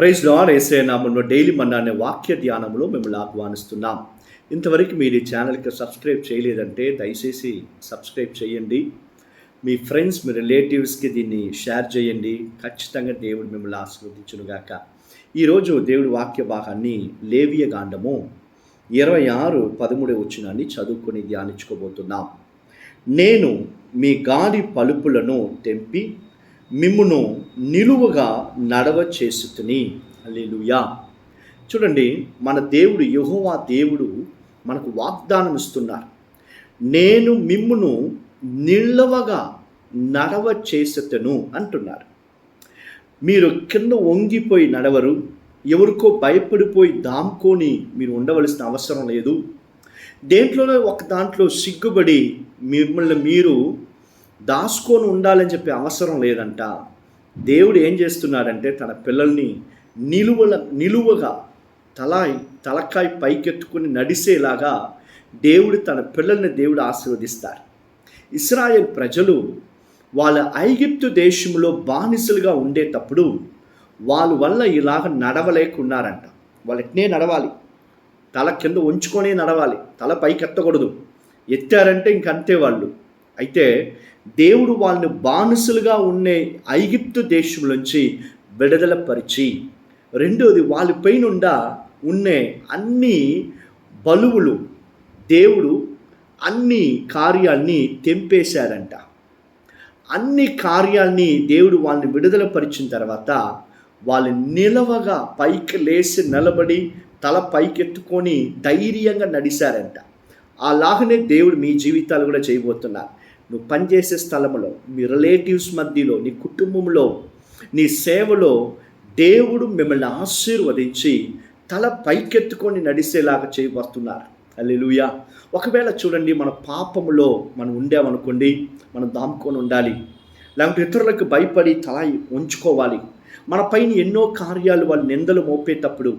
Praise lord ఏసే నామంలో daily మన్నా అనే వాక్య ధ్యానంలో మిమ్మల్ని ఆహ్వానిస్తున్నాం. ఇంతవరకు మీరు ఈ ఛానల్కి సబ్స్క్రైబ్ చేయలేదంటే దయచేసి సబ్స్క్రైబ్ చేయండి. మీ ఫ్రెండ్స్ మీ రిలేటివ్స్కి దీన్ని షేర్ చేయండి. ఖచ్చితంగా దేవుడు మిమ్మల్ని ఆశీర్వదించునుగాక. ఈరోజు దేవుడి వాక్య భాగాన్ని లేవియ గాండము ఇరవై ఆరు పదమూడు వచ్చినాన్ని చదువుకొని ధ్యానించుకోబోతున్నాం. నేను మీ గాలి పలుపులను తెంపి మిమ్మును నిలువుగా నడవ చేసుతుని అల్లెలుయా చూడండి మన దేవుడు యహోవా దేవుడు మనకు వాగ్దానం ఇస్తున్నారు నేను మిమ్మును నిలవగా నడవ చేసెతను అంటున్నారు. మీరు కింద వంగిపోయి నడవరు ఎవరికో భయపడిపోయి దాముకొని మీరు ఉండవలసిన అవసరం లేదు. దేంట్లోనే ఒక దాంట్లో సిగ్గుబడి మిమ్మల్ని మీరు దాచుకొని ఉండాలని చెప్పే అవసరం లేదంట. దేవుడు ఏం చేస్తున్నాడంటే తన పిల్లల్ని నిలువల నిలువగా తల తలకాయ పైకెత్తుకుని నడిసేలాగా దేవుడు తన పిల్లల్ని దేవుడు ఆశీర్వదిస్తారు. ఇస్రాయేల్ ప్రజలు వాళ్ళ ఐగిప్తు దేశంలో బానిసలుగా ఉండేటప్పుడు వాళ్ళ వల్ల ఇలాగ నడవలేకున్నారంట. వాళ్ళట్నే నడవాలి? తల కింద ఉంచుకొనే నడవాలి. తల పైకెత్తకూడదు. ఎత్తారంటే ఇంకంతే వాళ్ళు. అయితే దేవుడు వాళ్ళని బానిసలుగా ఉండే ఐగిప్తు దేశం నుంచి విడుదల పరిచి రెండోది వాళ్ళపైనుండ ఉండే అన్ని బలువులు దేవుడు అన్ని కార్యాల్ని తెంపేశారంట అన్ని కార్యాల్ని దేవుడు వాళ్ళని విడుదల పరిచిన తర్వాత వాళ్ళు నిలవగా పైకి లేచి నిలబడి తల పైకెత్తుకొని ధైర్యంగా నడిచారంట అలాగనే దేవుడు మీ జీవితాలు కూడా చేయబోతున్నారు. నువ్వు పనిచేసే స్థలంలో మీ రిలేటివ్స్ మధ్యలో నీ కుటుంబంలో నీ సేవలో దేవుడు మిమ్మల్ని ఆశీర్వదించి తల పైకెత్తుకొని నడిచేలాగా చేయబడుతున్నారు అల్లెలుయా ఒకవేళ చూడండి మన పాపంలో మనం ఉండామనుకోండి మనం దాముకొని ఉండాలి. లేకపోతే ఇతరులకు భయపడి తల ఉంచుకోవాలి మన పైన ఎన్నో కార్యాలు వాళ్ళు నిందలు మోపేటప్పుడు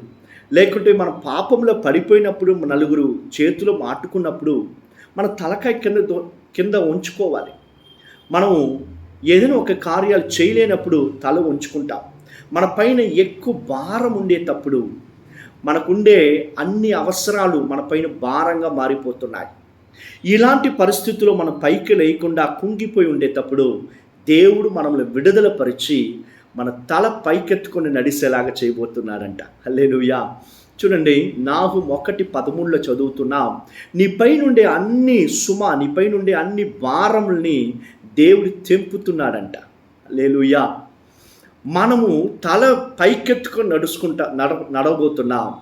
లేకుంటే మన పాపంలో పడిపోయినప్పుడు నలుగురు చేతులు మాటుకున్నప్పుడు మన తలకాయ కింద కింద ఉంచుకోవాలి. మనము ఏదైనా ఒక కార్యాలు చేయలేనప్పుడు తల ఉంచుకుంటాం. మన పైన ఎక్కువ భారం ఉండేటప్పుడు మనకుండే అన్ని అవసరాలు మన పైన భారంగా మారిపోతున్నాయి. ఇలాంటి పరిస్థితుల్లో మనం పైకి లేకుండా కుంగిపోయి ఉండేటప్పుడు దేవుడు మనల్ని విడుదల పరిచి మన తల పైకెత్తుకొని నడిసేలాగా చేయబోతున్నాడంట. హల్లెలూయా. చూడండి నాహు ఒకటి పదమూడులో చదువుతున్నాం నీపై నుండే అన్ని సుమ నీ పైనుండే అన్ని భారముల్ని దేవుడు తెంపుతున్నాడంట. లేలుయా మనము తల పైకెత్తుకొని నడుచుకుంటా నడ నడవబోతున్నాం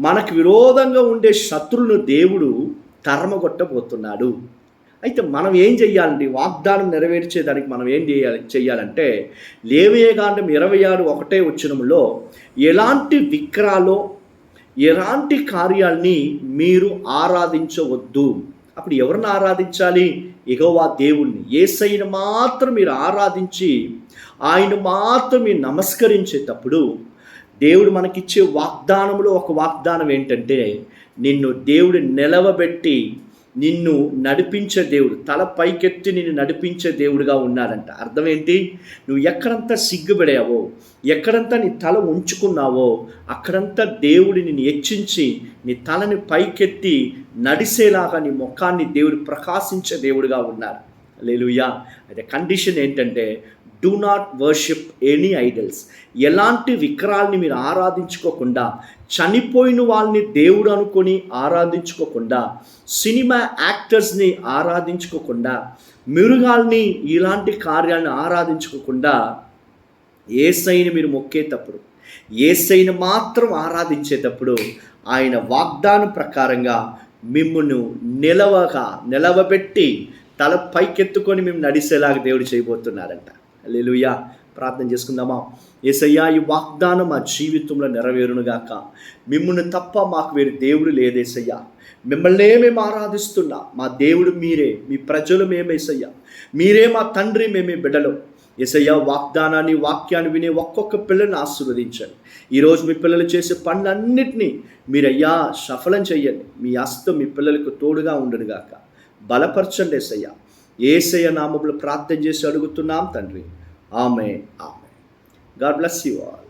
మనకు విరోధంగా ఉండే శత్రువును దేవుడు తరమగొట్టబోతున్నాడు. అయితే మనం ఏం చెయ్యాలండి? వాగ్దానం నెరవేర్చేదానికి మనం ఏం చేయాలి చెయ్యాలంటే లేవేయగాండం ఇరవై ఆరు ఒకటే వచ్చినంలో ఎలాంటి విక్రాలో ఎలాంటి కార్యాల్ని మీరు ఆరాధించవద్దు. అప్పుడు ఎవరిని ఆరాధించాలి? ఎగోవా దేవుణ్ణి. ఏసైని మాత్రం మీరు ఆరాధించి ఆయన మాత్రం మీరు నమస్కరించేటప్పుడు దేవుడు మనకిచ్చే వాగ్దానంలో ఒక వాగ్దానం ఏంటంటే నిన్ను దేవుడు నిలవబెట్టి నిన్ను నడిపించే దేవుడు తల పైకెత్తి నిన్ను నడిపించే దేవుడుగా ఉన్నాడంట. అర్థం ఏంటి నువ్వు ఎక్కడంతా సిగ్గుపడావో ఎక్కడంతా నీ తల ఉంచుకున్నావో అక్కడంతా దేవుడు నిన్ను హెచ్చించి నీ తలని పైకెత్తి నడిసేలాగా నీ ముఖాన్ని దేవుడు ప్రకాశించే దేవుడుగా ఉన్నారు. లేలుయా అయితే కండిషన్ ఏంటంటే do not worship any idols ఎలాంటి విక్రాల్ని మీరు ఆరాధించుకోకుండా చనిపోయిన వాళ్ళని దేవుడు అనుకొని ఆరాధించుకోకుండా సినిమా యాక్టర్స్ని ఆరాధించుకోకుండా మిరుగాల్ని ఇలాంటి కార్యాలను ఆరాధించుకోకుండా ఏసైని మీరు మొక్కేటప్పుడు ఏసైని మాత్రం ఆరాధించేటప్పుడు ఆయన వాగ్దానం ప్రకారంగా మిమ్మును నిలవగా నిలవబెట్టి తల పైకెత్తుకొని మేము నడిసేలాగా దేవుడు చేయబోతున్నారంట. లేలుయా ప్రార్థన చేసుకుందామా? ఏసయ్యా ఈ వాగ్దానం మా జీవితంలో నెరవేరునుగాక. మిమ్మల్ని తప్ప మాకు వేరు దేవుడు లేదేసయ్యా మిమ్మల్నే మేము ఆరాధిస్తున్నా. మా దేవుడు మీరే మీ ప్రజలు మేమేసయ్యా మీరే మా తండ్రి మేమే బిడ్డలు. ఎసయ్య వాగ్దానాన్ని వాక్యాన్ని వినే ఒక్కొక్క పిల్లని ఆశీర్వదించండి. ఈరోజు మీ పిల్లలు చేసే పనులన్నింటినీ మీరయ్యా సఫలం చెయ్యండి మీ అస్తం మీ పిల్లలకు తోడుగా ఉండడుగాక బలపరచండి ఏసయ్య. ఏసయ్య నామములు ప్రార్థన చేసి అడుగుతున్నాం తండ్రి. ఆమె ఆమె గాడ్ బ్లెస్ యు ఆల్